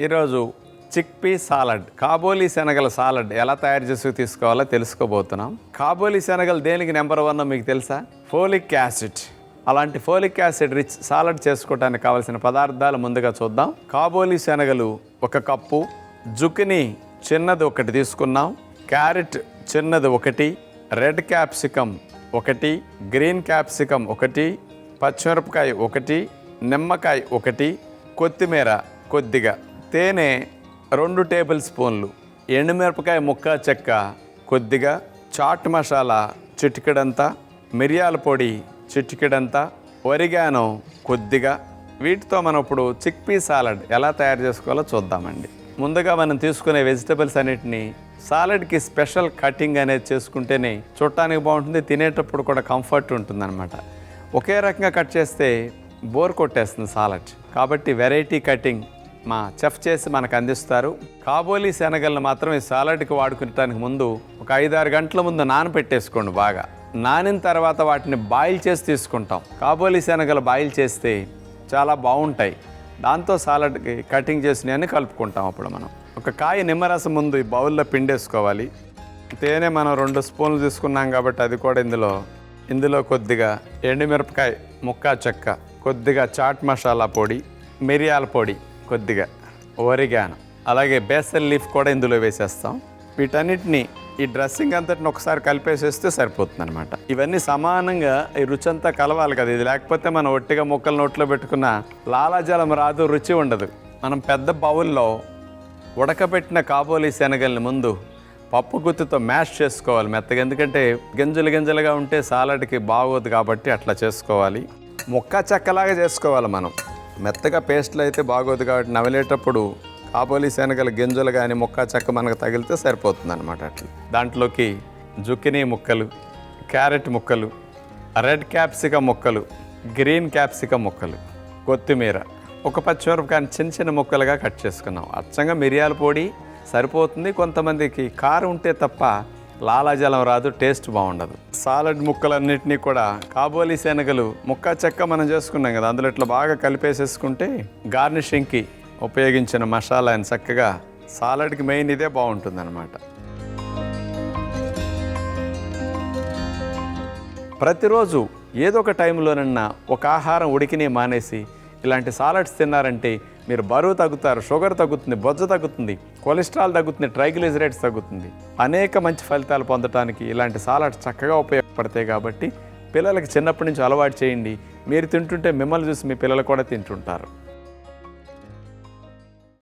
ఈరోజు chickpea salad కాబోలి శనగల సాలడ్ ఎలా తయారు చేసి తీసుకోవాలో తెలుసుకోబోతున్నాం. కాబోలి శనగలు దేనికి నెంబర్ వన్ మీకు తెలుసా? Folic acid. అలాంటి ఫోలిక్ యాసిడ్ రిచ్ సాలడ్ చేసుకోవడానికి కావలసిన పదార్థాలు ముందుగా చూద్దాం. కాబోలి శనగలు ఒక కప్పు జుకిని చిన్నది ఒకటి తీసుకున్నాం క్యారెట్ చిన్నది ఒకటి రెడ్ క్యాప్సికమ్ ఒకటి గ్రీన్ క్యాప్సికమ్ ఒకటి పచ్చిమిరపకాయ ఒకటి నిమ్మకాయ ఒకటి కొత్తిమీర కొద్దిగా తేనె రెండు టేబుల్ స్పూన్లు ఎండుమిరపకాయ ముక్క చెక్క కొద్దిగా చాట్ మసాలా చిటికెడంతా మిరియాల పొడి చిటికెడంతా ఒరిగానో కొద్దిగా. వీటితో మనం ఇప్పుడు చిక్పీ సాలడ్ ఎలా తయారు చేసుకోవాలో చూద్దామండి. ముందుగా మనం తీసుకునే వెజిటబుల్స్ అన్నిటిని సాలడ్కి స్పెషల్ కటింగ్ అనేది చేసుకుంటేనే చూడటానికి బాగుంటుంది తినేటప్పుడు కూడా కంఫర్ట్ ఉంటుందన్నమాట. ఒకే రకంగా కట్ చేస్తే బోర్ కొట్టేస్తుంది సాలడ్. కాబట్టి వెరైటీ కటింగ్ మా చెఫ్ చేసి మనకు అందిస్తారు. కాబోలి శనగలను మాత్రం ఈ సాలడ్కి వాడుకునటానికి ముందు ఒక ఐదారు గంటల ముందు నానబెట్టేసుకోండి బాగా. నానిన తర్వాత వాటిని బాయిల్ చేసి తీసుకుంటాం. కాబోలి శనగలు బాయిల్ చేస్తే చాలా బాగుంటాయి. దాంతో సాలడ్కి కటింగ్ చేసినవన్నీ కలుపుకుంటాం అప్పుడు మనం. ఒక కాయ నిమ్మరసం ముందు ఈ బౌల్లో పిండేసుకోవాలి. తేనె మనం రెండు స్పూన్లు తీసుకున్నాం కాబట్టి అది కూడా ఇందులో ఇందులో కొద్దిగా ఎండుమిరపకాయ ముక్క చెక్క కొద్దిగా చాట్ మసాలా పొడి మిరియాల పొడి కొద్దిగా ఓరిగాను. అలాగే బేసల్ లీఫ్ కూడా ఇందులో వేసేస్తాం. వీటన్నిటిని ఈ డ్రెస్సింగ్ అంతటిని ఒకసారి కలిపేసేస్తే సరిపోతుంది అనమాట ఇవన్నీ సమానంగా ఈ రుచి అంతా కలవాలి కదా. ఇది లేకపోతే మనం ఒట్టిగా ముక్కలు నోట్లో పెట్టుకున్న లాలాజలం రాదు రుచి ఉండదు. మనం పెద్ద బౌల్లో ఉడకబెట్టిన కాబోలి శనగల్ని ముందు పప్పు గుత్తితో మ్యాష్ చేసుకోవాలి మెత్తగా. ఎందుకంటే గింజలు గింజలుగా ఉంటే సాలడ్కి బాగోదు కాబట్టి అట్లా చేసుకోవాలి. ముక్క చెక్కలాగా చేసుకోవాలి మనం. మెత్తగా పేస్ట్లు అయితే బాగోదు కాబట్టి నవలేటప్పుడు కాబోలి శనగల గింజలు కానీ ముక్క చెక్క మనకు తగిలితే సరిపోతుంది అనమాట అట్లా. దాంట్లోకి జుకినీ ముక్కలు క్యారెట్ ముక్కలు రెడ్ క్యాప్సిక ముక్కలు గ్రీన్ క్యాప్సిక ముక్కలు కొత్తిమీర. ఒక పచ్చిమిరపకాయని చిన్న చిన్న ముక్కలుగా కట్ చేసుకున్నాం. అచ్చంగా మిరియాల పొడి సరిపోతుంది. కొంతమందికి కారం ఉంటే తప్ప లాలాజలం రాదు టేస్ట్ బాగుండదు. సాలడ్ ముక్కలన్నింటినీ కూడా కాబోలి శనగలు ముక్క చెక్క మనం చేసుకున్నాం కదా అందులో ఇట్లా బాగా కలిపేసేసుకుంటే గార్నిషింగ్కి ఉపయోగించిన మసాలాని చక్కగా సాలడ్కి మెయిన్ ఇదే బాగుంటుంది ప్రతిరోజు ఏదో ఒక టైంలోనన్నా ఒక ఆహారం ఉడికిని మానేసి ఇలాంటి సాలడ్స్ తిన్నారంటే మీరు బరువు తగ్గుతారు షుగర్ తగ్గుతుంది బొజ్జ తగ్గుతుంది కొలెస్ట్రాల్ తగ్గుతుంది ట్రైగ్లిజరైడ్స్ తగ్గుతుంది. అనేక మంచి ఫలితాలు పొందడానికి ఇలాంటి సాలడ్స్ చక్కగా ఉపయోగపడతాయి కాబట్టి పిల్లలకి చిన్నప్పటి నుంచి అలవాటు చేయండి. మీరు తింటుంటే మిమ్మల్ని చూసి మీ పిల్లలు కూడా తింటుంటారు.